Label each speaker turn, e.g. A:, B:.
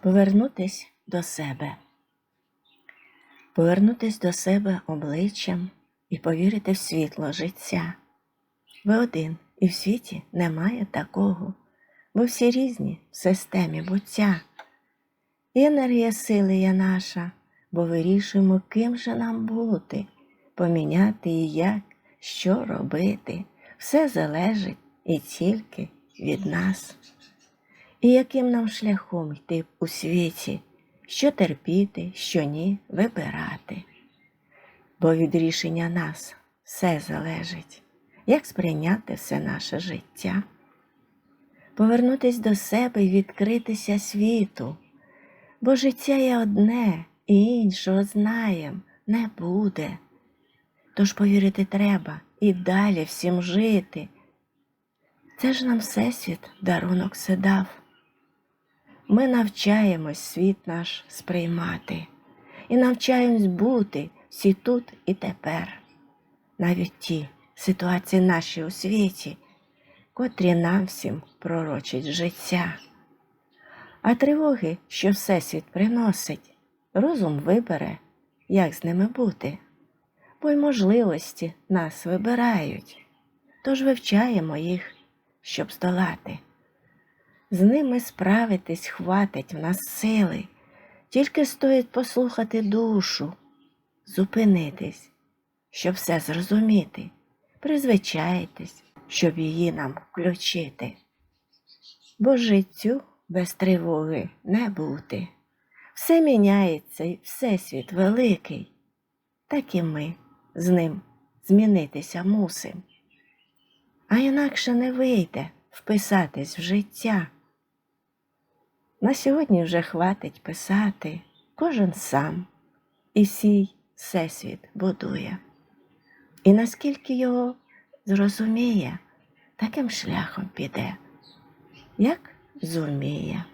A: Повернутись до себе. Повернутись до себе обличчям і повірити в світло життя. Ви один, і в світі немає такого, бо всі різні в системі буття. І енергія сили є наша, бо вирішуємо, ким же нам бути, поміняти і як, що робити. Все залежить і тільки від нас. І яким нам шляхом йти у світі, що терпіти, що ні, вибирати. Бо від рішення нас все залежить, як сприйняти все наше життя, повернутись до себе і відкритися світу, бо життя є одне і іншого знаєм не буде. Тож повірити треба і далі всім жити. Це ж нам Всесвіт дарунок все дав. Ми навчаємось світ наш сприймати і навчаємось бути всі тут і тепер. Навіть ті ситуації наші у світі, котрі нам всім пророчать життя. А тривоги, що Всесвіт приносить, розум вибере, як з ними бути, бо й можливості нас вибирають, тож вивчаємо їх, щоб здолати. З ними справитись хватить в нас сили, тільки стоїть послухати душу, зупинитись, щоб все зрозуміти, призвичаїтись, щоб її нам включити. Бо життю без тривоги не бути. Все міняється і всесвіт великий, так і ми з ним змінитися мусим. А інакше не вийде вписатись в життя. На сьогодні вже хватить писати кожен сам і сій всесвіт будує. І наскільки його зрозуміє, таким шляхом піде, як зуміє.